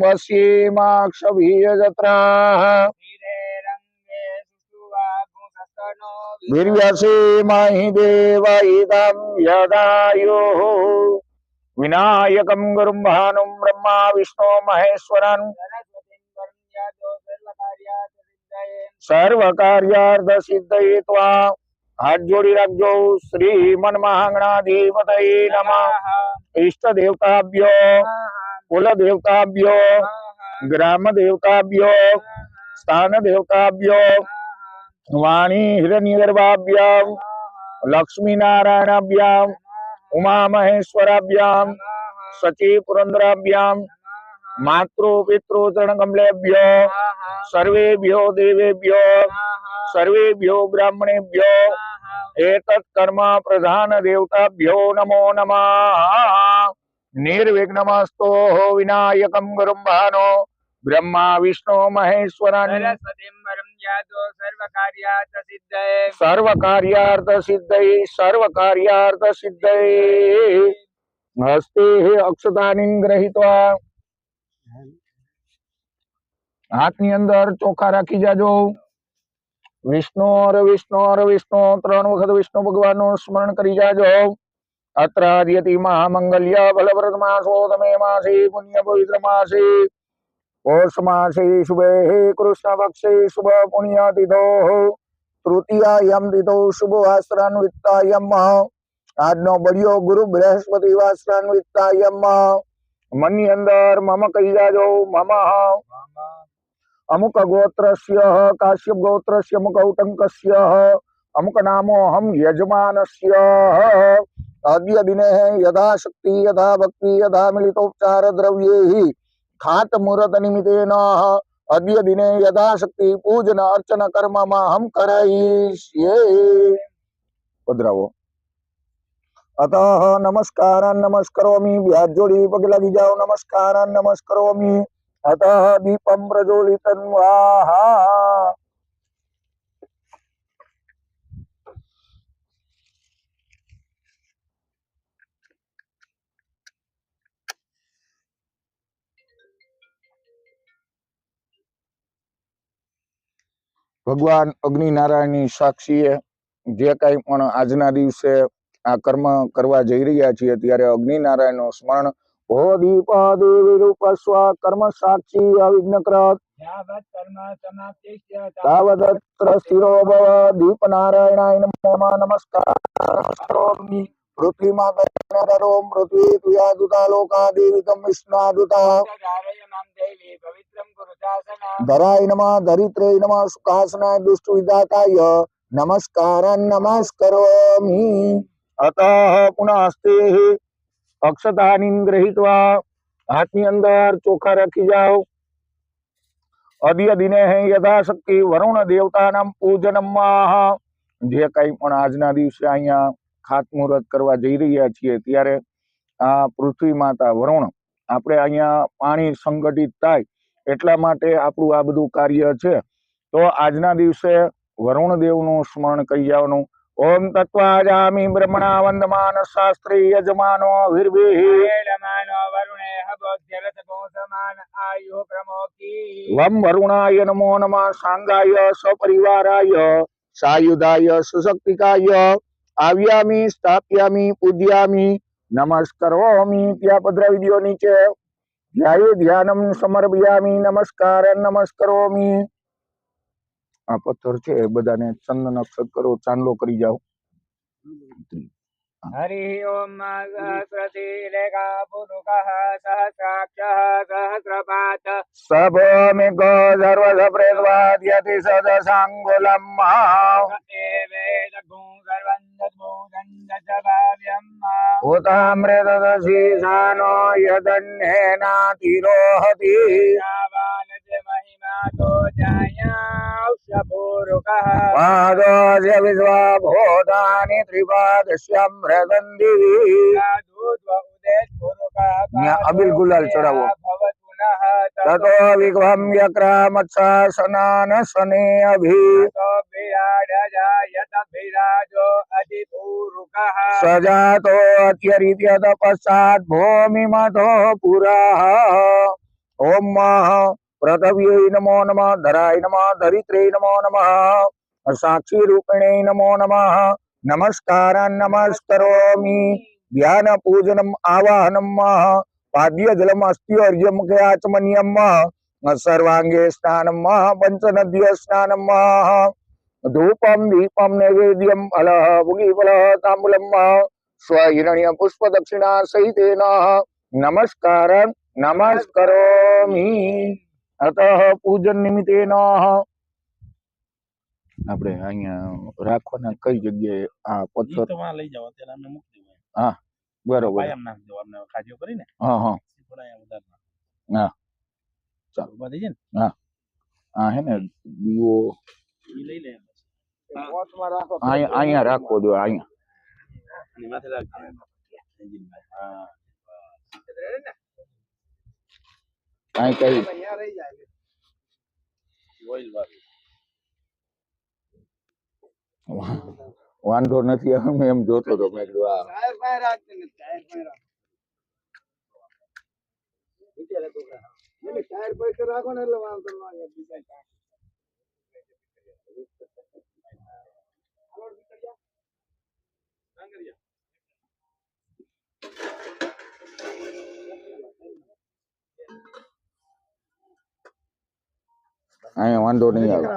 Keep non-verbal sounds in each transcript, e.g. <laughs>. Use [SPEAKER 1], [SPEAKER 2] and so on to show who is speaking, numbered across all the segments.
[SPEAKER 1] વસીમાક્ષભીયજત્રાહ નિર્વ્યસીમહિ દેવૈદમ યદાયો વિનાયકમ ગુરુમ ભાનુમ બ્રહ્મા
[SPEAKER 2] વિષ્ણુ મહેશ્વરન સર્વ કાર્યાર્થ સિદ્ધયે
[SPEAKER 1] ત્વા હાથ જોડી રાખજો શ્રી મન મહાંગણાધિપતય નમઃ ઈષ્ટ દેવતાભ્યો કુલ દેવતાભ્યો ગ્રામ દેવતાભ્યો સ્થાન દેવતાભ્યો વાણી હિરણ્યગર્ભાભ્યામ લક્ષ્મી નારાયણાભ્યામ ઉમા મહેશ્વરાભ્યામ સચી પુરંદરાભ્યામ માતૃ પિતૃ ચરણ કમલેભ્યો સર્વેભ્યો દેવેભ્યો સર્વેભ્યો બ્રાહ્મણેભ્યો કર્મ પ્રધાન દેવતાભ્યો નમો નમઃ નિર્વિઘ્નમસ્તો વિનાયકમ ગુરુમ ભાનો બ્રહ્મા વિષ્ણુ
[SPEAKER 2] સિદ્ધયે
[SPEAKER 1] સર્વ કાર્યાર્થ સિદ્ધય સર્વ કાર્યાર્થ સિદ્ધય હસ્તે અક્ષતાની ગ્રહિત્વા હાથની અંદર ચોખા રાખી જાજો વિષ્ણુ વિષ્ણુ વિષ્ણુ ત્રણ વખત વિષ્ણુ ભગવાનનું સ્મરણ કરી જાજો અત્ર આદ્યતિ મહામંગલ્ય ફલપ્રદ માસો તમે માસે પુણ્ય પવિત્ર માસે પૌષ માસે શુભે કૃષ્ણ પક્ષે શુભ પુણ્ય તિથો તૃતીયાયમ તિથો શુભ વાસ્ત્રાન્વિતાયમ આજનો બળિયો ગુરુ બૃહસ્પતિ વાસ્ત્રાન્વિતાયમ મની અંદર મમ કહી જાજો મમ અમુક ગોત્રસ્ય કાશ્યપ ગોત્રસ્ય અમુક ઔટંકસ્ય અમુક નામોહમ યજમાનસ્ય અદ્ય દિને યથા શક્તિ યથા ભક્તિ યથા મિલિતોપચાર દ્રવ્યૈ ખાત મુહૂર્ત નિમિત્તેન અદ્ય દિને યથા શક્તિ પૂજન અર્ચન કર્મમાં હમ કરઈષ્યે પધરાવો અતઃ નમસ્કારાન નમસ્કરોમી વ્યાજ જોડી પગે લાગી જાઓ નમસ્કારાન નમસ્કરોમી અતઃ દીપમ ભગવાન અગ્નિનારાયણની સાક્ષીએ જે કાંઈ પણ આજના દિવસે આ કર્મ કરવા જઈ રહ્યા છીએ, ત્યારે અગ્નિનારાયણનું સ્મરણ ભો દીપા દેવી રૂપ સ્વ કર્મ સાક્ષી અવિઘ્નકૃત તાવદત્ર સ્થિરો ભવ દીપ નારાયણાય નમો નમસ્કાર નમસ્કારોમિ પૃથ્વી માતા પૃથ્વી તુયા લોકા દેવી
[SPEAKER 2] કુરુ શાસના
[SPEAKER 1] ધરાય નમઃ ધરિત્રે નમઃ સુખાસનાય દુષ્ટ વિધાતાય નમસ્કારાન નમસ્કરોમિ અતઃ પુનઃસ્તે અક્ષતાની ગ્રહિત્વા હાથની અંદર ચોખા રાખી જાઓ અદ્ય દિને યથાશક્તિ વરુણ દેવતાનામ પૂજનમ જે કઈ પણ આજના દિવસે અહીંયા ખાતમુહૂર્ત કરવા જઈ રહ્યા છીએ ત્યારે આ પૃથ્વી માતા વરુણ આપણે અહીંયા પાણી સંગઠિત થાય એટલા માટે આપણું આ બધું કાર્ય છે. તો આજના દિવસે વરુણ દેવનું સ્મરણ કરી જવાનું ઓમ તત્વાજામી બ્રહ્મણા વંદમાન શાસ્ત્રી યજમાનો વમ વરુણાય નમો નમઃ સાંગાય સપરિવારાય સાયુધાય સુશક્તિકાય. આવ્યામી સ્થાપ્યામી પૂજ્યામી નમસ્કરોમી ત્યાં પધરાવી દ્યો નીચે. ધ્યાયે ધ્યાનમ સમર્પયામી નમસ્કાર નમસ્કરોમી. આ પથ્થર છે એ બધાને ચંદન અક્ષત કરો ચાંદલો કરી જાઓ.
[SPEAKER 2] હરિ ઓમ સહસ્રતિ લેખા પુરુષઃ સહસ્રાક્ષ સહસ્રપાત
[SPEAKER 1] સભ મે ગો ભૂતાની ત્રિપાદશ્યમૃતં દિવિ
[SPEAKER 2] સાધુત્વ ઉદેશ પુરુષઃ
[SPEAKER 1] ન્યા અબીલ ગુલાલ ચડાવો. તતો વિઘ્વમ વ્યક્રામત્સાસનાન સને અભિ
[SPEAKER 2] તો વિરાડ જાયત વિરાજો અધિપુરુષઃ
[SPEAKER 1] સજાતો અત્યરીત્ય તપસ્સાત ભૂમિમતો પુરા ઓમ પૃથવ્यै નમો નમઃ ધરાય નમઃ ધરિત્રે નમો નમઃ સાક્ષી રૂપિણે નમો પાદ્ય જલમ અસ્ત્યોર્જમ કયાચમન્યમ સર્વાંગે સ્નાનમ પંચનદ્ય સ્નાનમ ધૂપમ દીપમ નૈવેદ્યમ ફલ ભુગીફલ તાંબુલમ સ્વહિરણ્ય પુષ્પ દક્ષિણા સહિતેન. નમસ્કાર નમસ્કરોમિ. અત પૂજન નિમિત્તેન. આપણે અહીંયા રાખવાના કઈ જગ્યાએ આ પથ્થર?
[SPEAKER 3] લઈ અમને મૂકી દેવાય.
[SPEAKER 1] બરોબર
[SPEAKER 3] પાયામાં નાખ દો અમને ખાજીઓ કરીને
[SPEAKER 1] હા હા
[SPEAKER 3] થોડા અહીંયા વધારે નાખ.
[SPEAKER 1] હા. ચાલો.
[SPEAKER 3] ઊભા થઈ જાય ને
[SPEAKER 1] આ હે ને દીવો
[SPEAKER 3] લઈ લે બસ.
[SPEAKER 1] અહીંયા અહીંયા રાખો દો અહીંયા
[SPEAKER 3] માથે. એન્જિનભાઈ. હા
[SPEAKER 1] અહીં કઈ
[SPEAKER 3] ઓઇલ વાળું.
[SPEAKER 1] વાંધો નથી અમે એમ જોતો હતો મેં કીધું આ અહીંયા વાંધો નહીં આવે.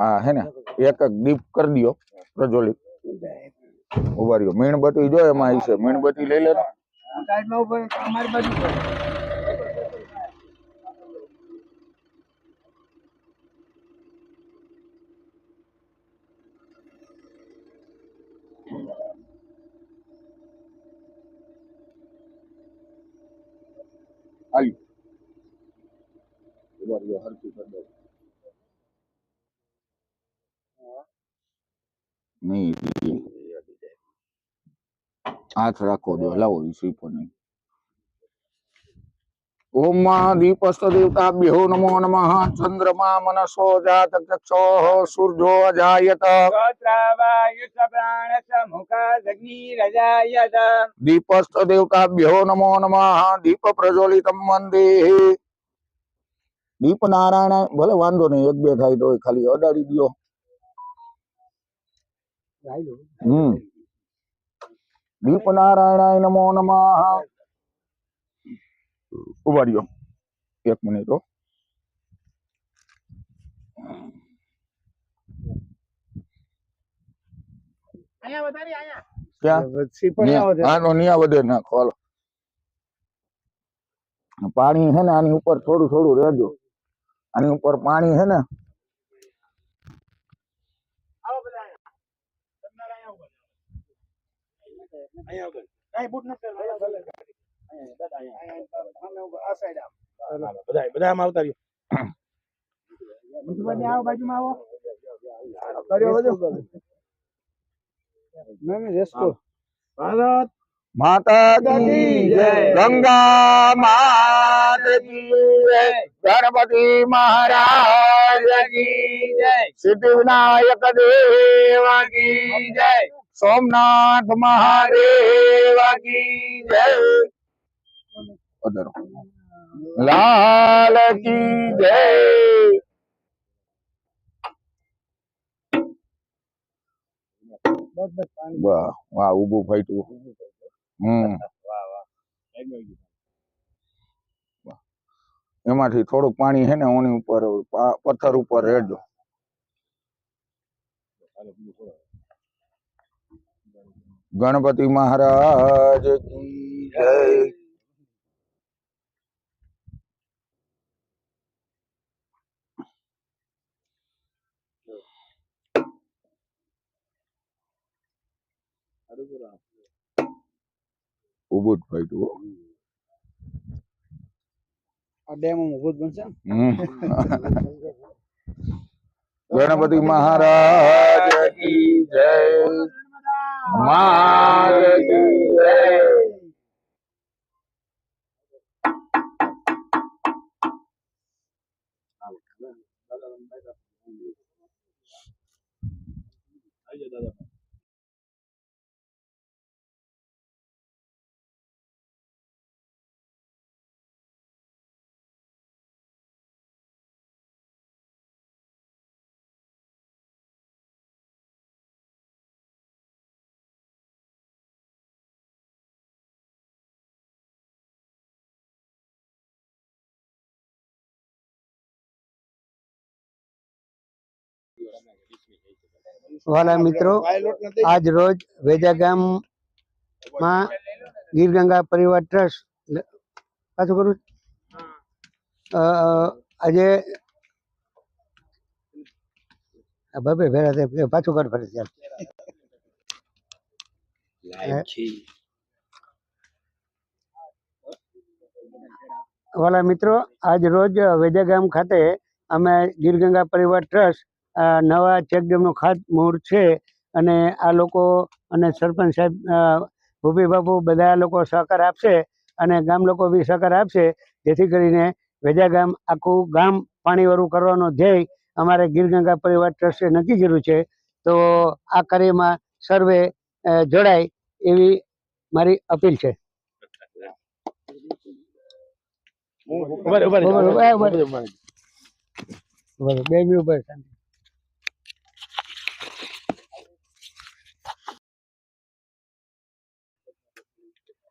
[SPEAKER 1] હા હે ને, એક એક દીપ કરી દયો, પ્રજ્વલિત. ઊભા રહ્યો. મીણબત્તી જો એમાં આવી છે. મીણબત્તી લઈ લે રહ્યો. હરખી કરી દો નહીં હાથ રાખો દો લાવો શ્રીફો નહીં ઓમ દીપસ્ત દેવતા ભ્યો નમો નમ ચંદ્રમા મનસો જાત ચક્ષો સૂર્યો અજાયત દીપસ્ત દેવતા ભ્યો નમો નમ દીપ પ્રજ્વલિત મંદિર દીપ નારાયણ ભલે વાંધો નહીં એક બે થાય તો ખાલી અડાડી દો હમ નમો નમઃ ઊભા રહ્યો એક મિનિટ હો પાણી છે ને આની ઉપર થોડું થોડું રહેજો. આની ઉપર પાણી છે ને
[SPEAKER 3] અહીંયા આગળ. કાંઈ બૂટ નથી પહેરવા. અહીંયા, દાદા, અહીંયા. હાલો, બધાય- બધા આમાં આવતા રહ્યો. ભારત
[SPEAKER 1] માતા કી જય. ગંગા માત કી જય. ગણપતિ મહારાજ કી જય સિદ્ધિ વિનાયક દેવ કી જય. સોમનાથ મહાદેવ કી જય. લાલ કી જય. વાહ વાહ ઊભું ફાઈટું હમ. એમાંથી થોડુંક પાણી છે ને ઓની ઉપર પથ્થર ઉપર રેડજો. ગણપતિ મહારાજ કી જય જ ફાઈટું હો. હમ. <laughs> ગણપતિ મહારાજ કી જય
[SPEAKER 3] આવી
[SPEAKER 4] વાલા મિત્રો આજ રોજ વેજા ગામમાં ગીર ગંગા પરિવાર ટ્રસ્ટ પાછું કરું? આજે આ ભેરા પાછું કર ફરી ચાલ વાલા મિત્રો આજ રોજ વેજા ગામ ખાતે અમે ગીર ગંગા પરિવાર ટ્રસ્ટ નવા ચેકડેમનું ખાતમુહૂર્ત છે અને આ લોકો અને સરપંચ સાહેબ ભૂપી બાપુ બધા લોકો સહકાર આપશે અને ગામ લોકો બી સહકાર આપશે. જેથી કરીને વેજા ગામ આખું ગામ પાણીવાળું કરવાનો ધ્યેય અમારે ગીરગંગા પરિવાર ટ્રસ્ટે નક્કી કર્યું છે. તો આ કાર્યમાં સર્વે જોડાય એવી મારી અપીલ છે. બે મિનિટ ઉપર શાંતિ.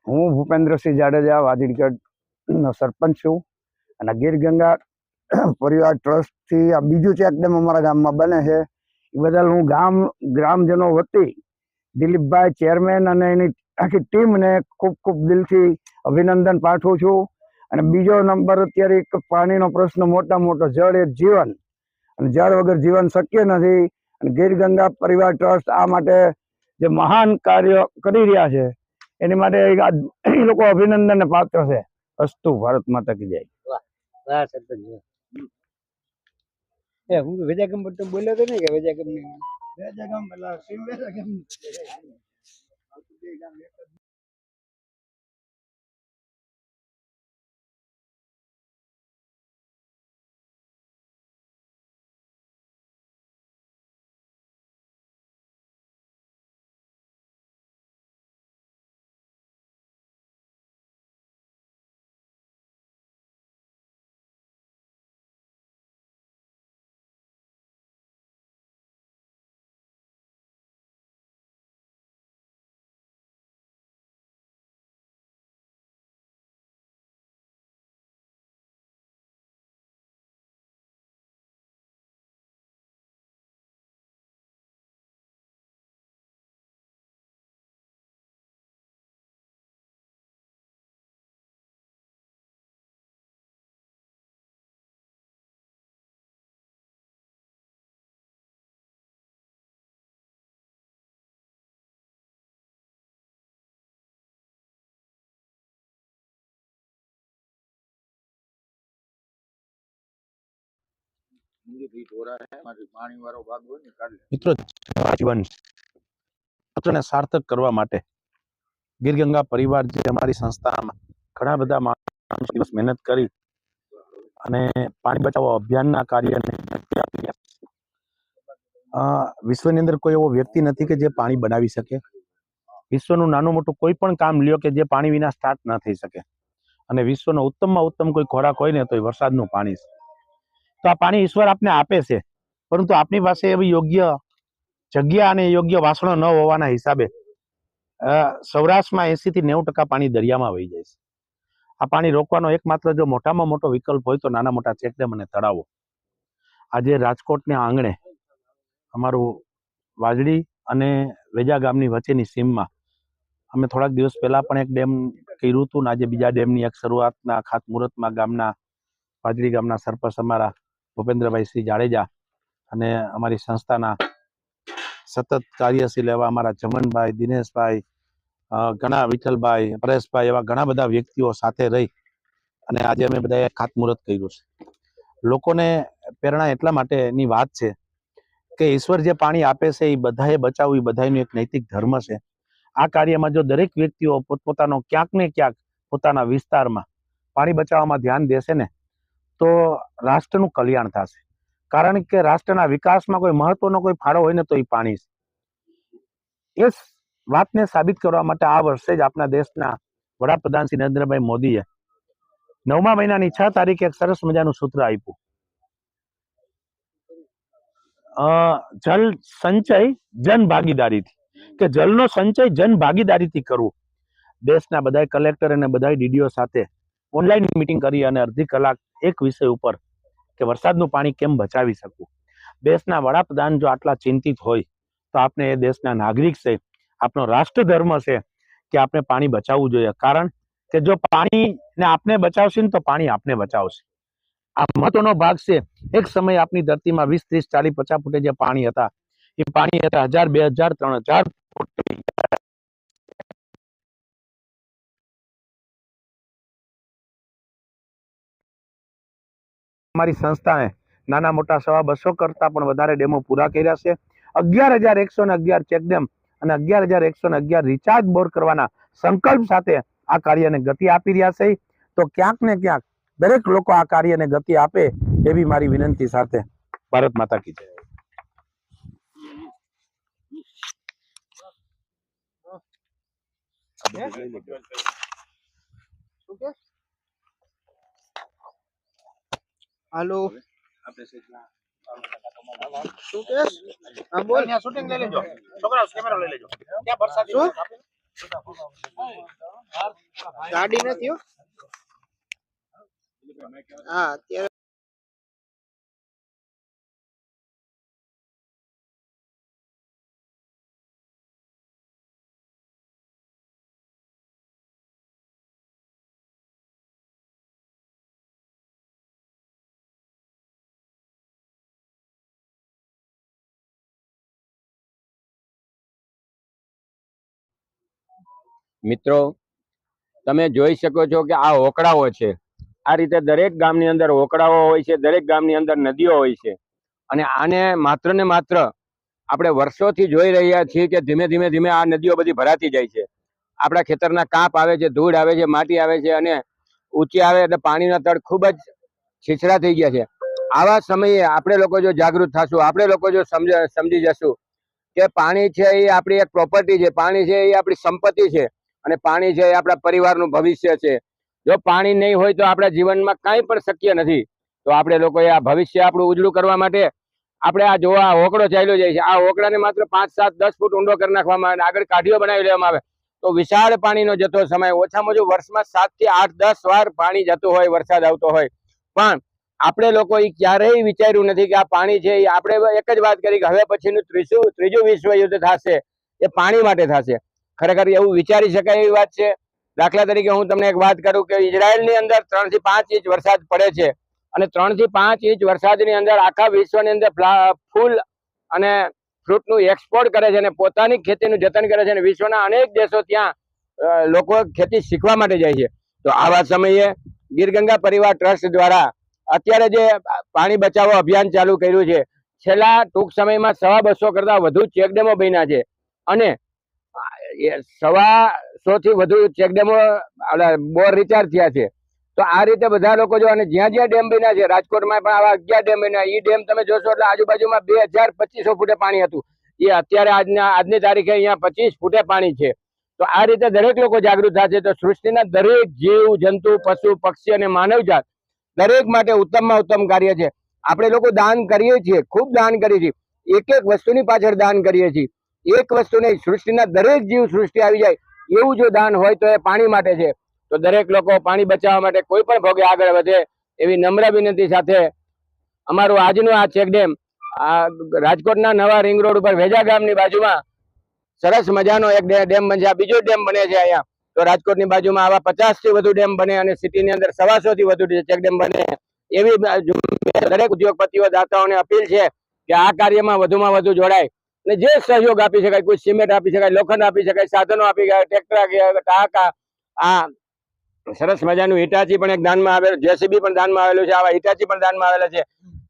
[SPEAKER 3] હું ભૂપેન્દ્રસિંહ જાડેજા વાદીડગઢનો સરપંચ છું અને ગીર ગંગા પરિવાર ટ્રસ્ટથી આ બીજું ચેકડેમ અમારા ગામમાં બને છે. એ બદલ હું ગામ, ગ્રામજનો વતી દિલીપભાઈ ચેરમેન અને એની આખી ટીમને ખૂબ ખૂબ દિલથી અભિનંદન પાઠવું છું. અને બીજો નંબર અત્યારે એક પાણીનો પ્રશ્ન મોટા મોટો, જળ એ જીવન. અને જળ વગર જીવન શક્ય નથી. અને ગીર ગંગા પરિવાર ટ્રસ્ટ આ માટે જે મહાન કાર્ય કરી રહ્યા છે એની માટે એ લોકો અભિનંદન પાત્ર છે. અસ્તુ ભારત માતા કી જય.
[SPEAKER 4] વાહ, સરપંચ, એ હું વેજા ગામ પર તો બોલ્યો તો નહીં કે વેજા ગામ
[SPEAKER 1] વેજા ગામ પેલા સીમ વેજા
[SPEAKER 5] મિત્રો, જીવન પાત્રને સાર્થક કરવા માટે ગીરગંગા પરિવાર જે અમારી સંસ્થામાં ઘણા બધા દિવસ મહેનત કરી અને પાણી બચાવો અભિયાનના કાર્યને વિશ્વની અંદર કોઈ એવો વ્યક્તિ નથી કે જે પાણી બનાવી શકે. વિશ્વનું નાનું મોટું કોઈ પણ કામ લ્યો કે જે પાણી વિના સ્ટાર્ટ ન થઈ શકે. અને વિશ્વનો ઉત્તમમાં ઉત્તમ કોઈ ખોરાક હોય ને તો એ વરસાદનું પાણી છે તો આ પાણી ઈશ્વર આપને આપે છે. પરંતુ આપની પાસે એવી યોગ્ય જગ્યા અને યોગ્ય વાસણો ન હોવાના હિસાબે સૌરાષ્ટ્રમાં એસી થી નેવું ટકા પાણી દરિયામાં વહી જાય છે. આ પાણી રોકવાનો એકમાત્ર જો મોટામાં મોટો વિકલ્પ હોય તો નાના મોટા ચેકડેમ અને તળાવો. આજે રાજકોટના આંગણે અમારું વાજડી અને વેજા ગામની વચ્ચેની સીમમાં અમે થોડાક દિવસ પહેલા પણ એક ડેમ કર્યું હતું ને આજે બીજા ડેમની એક શરૂઆતના ખાતમુહૂર્તમાં ગામના, વાજડી ગામના સરપંચ અમારા ભૂપેન્દ્રભાઈ સિંહ જાડેજા અને અમારી સંસ્થાના સતત કાર્યશીલ એવા અમારા ચમનભાઈ દિનેશભાઈ ઘણા વિઠ્ઠલભાઈ, પરેશભાઈ એવા ઘણા બધા વ્યક્તિઓ સાથે રહી અને આજે અમે બધાએ ખાતમુહૂર્ત કર્યું છે. લોકોને પ્રેરણા એટલા માટેની વાત છે કે ઈશ્વર જે પાણી આપે છે એ બધાએ બચાવવું, એ બધાનું એક નૈતિક ધર્મ છે. આ કાર્યમાં જો દરેક વ્યક્તિઓ પોતપોતાનો ક્યાંક ને ક્યાંક પોતાના વિસ્તારમાં પાણી બચાવવામાં ધ્યાન દેશે ને તો રાષ્ટ્રનું કલ્યાણ થશે. કારણ કે રાષ્ટ્રના વિકાસમાં કોઈ મહત્વનો કોઈ ફાળો હોય ને તો એ પાણી છે. એ વાતને સાબિત કરવા માટે આ વર્ષે જ આપણા દેશના વડાપ્રધાન શ્રી નરેન્દ્રભાઈ મોદીએ નવમા મહિનાની છ તારીખે એક સરસ મજાનું સૂત્ર આપ્યું. જલ સંચય જન ભાગીદારીથી. કે જલનો સંચય જન ભાગીદારીથી કરવું. દેશના બધા કલેક્ટર અને બધા ડીડીઓ સાથે ઓનલાઈન મિટિંગ કરી અને અડધી કલાક એક વિષય ઉપર કે વરસાદનું પાણી કેમ બચાવી શકવું? દેશના વડાપ્રધાન જો આટલા ચિંતિત હોય, તો આપણે એ દેશના નાગરિક છે આપણો રાષ્ટ્ર ધર્મ છે કે આપણે પાણી બચાવવું જોઈએ. કારણ કે જો પાણીને આપણે બચાવશે ને તો પાણી આપને બચાવશે. આ મહત્વનો ભાગ છે. એક સમય આપની ધરતીમાં વીસ, ત્રીસ, ચાલીસ, પચાસ ફૂટે જે પાણી હતા, એ પાણી હતા હજાર, બે હજાર, ત્રણ હજાર ફૂટ. અમારી સંસ્થાએ નાના મોટા સવા બસો કરતા પણ વધારે ડેમો પૂરા કર્યા છે. અગિયાર હજાર એકસો ને અગિયાર ચેકડેમ અને અગિયાર હજાર એકસો ને અગિયાર રિચાર્જ બોર કરવાના સંકલ્પ સાથે આ કાર્યને ગતિ આપી રહ્યા છે. તો ક્યાંક ને ક્યાંક દરેક લોકો આ કાર્યને ગતિ આપે એવી મારી વિનંતી સાથે ભારત માતા કી જય.
[SPEAKER 2] હાલો. શું કે હા બોલ.
[SPEAKER 3] શૂટિંગ લઈ લેજો. છોકરાઓ કેમેરા લઈ લેજો. ક્યાં વરસાદ
[SPEAKER 2] ગાડી નથી હો. હા અત્યારે
[SPEAKER 6] મિત્રો, તમે જોઈ શકો છો કે આ ઓકળાઓ છે. આ રીતે દરેક ગામની અંદર ઓકળાઓ હોય છે, દરેક ગામની અંદર નદીઓ હોય છે. અને આને માત્ર ને માત્ર આપણે વર્ષોથી જોઈ રહ્યા છીએ કે ધીમે ધીમે ધીમે આ નદીઓ બધી ભરાતી જાય છે. આપણા ખેતરના કાંપ આવે છે, ધૂળ આવે છે, માટી આવે છે અને ઊંચી આવે એટલે પાણીના તળ ખૂબ જ છીછરા થઈ ગયા છે. આવા સમયે આપણે લોકો જો જાગૃત થશું, આપણે લોકો જો સમજ, સમજી જશું કે પાણી છે એ આપણી એક પ્રોપર્ટી છે, પાણી છે એ આપણી સંપત્તિ છે. અને પાણી છે એ આપણા પરિવારનું ભવિષ્ય છે. જો પાણી નહીં હોય તો આપણા જીવનમાં કાંઈ પણ શક્ય નથી. તો આપણે લોકોએ આ ભવિષ્ય આપણું ઉજળું કરવા માટે આપણે આ જોવા આ હોકળો ચાલ્યો જાય છે. આ હોકળાને માત્ર પાંચ, સાત, દસ ફૂટ ઊંડો કરી નાખવામાં આવે આગળ કાઢીઓ બનાવી લેવામાં આવે. તો વિશાળ પાણીનો જતો સમય, ઓછામાં ઓછું વર્ષમાં સાતથી આઠ, દસ વાર પાણી જતું હોય, વરસાદ આવતો હોય. પણ આપણે લોકો એ ક્યારેય વિચાર્યું નથી કે આ પાણી છે એ આપણે એક જ વાત કરી કે હવે પછીનું ત્રીજું ત્રીજું વિશ્વ યુદ્ધ થશે. એ પાણી માટે થશે. ખરેખર એવું વિચારી શકાય એવી વાત છે. દાખલા તરીકે હું તમને એક વાત કરું કે ઇઝરાયલની અંદર ત્રણથી પાંચ ઇંચ વરસાદ પડે છે અને ત્રણથી પાંચ ઇંચ વરસાદની અંદર આખા વિશ્વની અંદર ફ્લા- અને ફ્રૂટનું એક્સપોર્ટ કરે છે અને પોતાની ખેતીનું જતન કરે છે અને વિશ્વના અનેક દેશો ત્યાં લોકો ખેતી શીખવા માટે જાય છે. તો આવા સમયે ગીરગંગા પરિવાર ટ્રસ્ટ દ્વારા અત્યારે જે પાણી બચાવો અભિયાન ચાલુ કર્યું છે, છેલ્લા ટૂંક સમયમાં સવા બસો કરતાં વધુ ચેકડેમો બન્યા છે અને સવા સો થી વધુ ચેકડેમો બોર રિચાર્જ થયા છે. તો આ રીતે બધા લોકો જો, અને જ્યાં જ્યાં ડેમ બન્યા છે, રાજકોટમાં પણ આવા અગિયાર ડેમ બન્યા. એ ડેમ તમે જોશો એટલે આજુબાજુમાં બે હજાર પચીસો ફૂટે પાણી હતું. એ અત્યારે આજના, આજની તારીખે અહીંયા પચીસ ફૂટે પાણી છે. તો આ રીતે દરેક લોકો જાગૃત થશે. તો સૃષ્ટિના દરેક જીવ, જંતુ, પશુ, પક્ષી અને માનવજાત દરેક માટે ઉત્તમમાં ઉત્તમ કાર્ય છે. આપણે લોકો દાન કરીએ છીએ, ખૂબ દાન કરીએ છીએ. એક એક વસ્તુની પાછળ દાન કરીએ છીએ. એક વસ્તુ નહીં, સૃષ્ટિના દરેક જીવ સૃષ્ટિ આવી જાય, એવું જો દાન હોય તો એ પાણી માટે છે. તો દરેક લોકો પાણી બચાવવા માટે કોઈ પણ ભોગે આગળ વધે, એવી નમ્ર વિનંતી સાથે અમારું આજનું આ ચેકડેમ આ રાજકોટના નવા રિંગ રોડ ઉપર વેજા ગામની બાજુમાં સરસ મજાનો એક ડેમ બનશે આ બીજો ડેમ બને છે અહીંયા. તો રાજકોટની બાજુમાં આવા પચાસથી વધુ ડેમ બને અને સિટીની અંદર સવાસો થી વધુ ચેકડેમ બને. એવી દરેક ઉદ્યોગપતિઓ, દાતાઓને અપીલ છે કે આ કાર્યમાં વધુમાં વધુ જોડાય. અને જે સહયોગ આપી શકાય, કોઈ સિમેન્ટ આપી શકાય, લોખંડ આપી શકાય, સાધનો આપી શકાય ટ્રેક્ટર ટાંકા આ સરસ મજાનું હિટાચી પણ એક દાનમાં આવેલું, જેસીબી પણ દાનમાં આવેલું છે, આવા હિટાચી પણ દાનમાં આવેલા છે.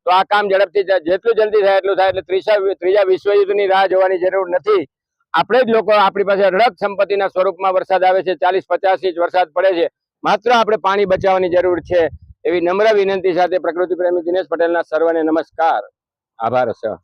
[SPEAKER 6] તો આ કામ ઝડપથી. જેટલું જલ્દી થાય એટલું થાય, એટલે ત્રીસા ત્રીજા વિશ્વયુદ્ધની રાહ જોવાની જરૂર નથી. આપણે જ લોકો આપણી પાસે અઢળક સંપત્તિના સ્વરૂપમાં વરસાદ આવે છે, ચાલીસ પચાસ ઇંચ વરસાદ પડે છે, માત્ર આપણે પાણી બચાવવાની જરૂર છે, એવી નમ્ર વિનંતી સાથે પ્રકૃતિ પ્રેમી દિનેશ પટેલના સર્વને નમસ્કાર. આભાર, સર.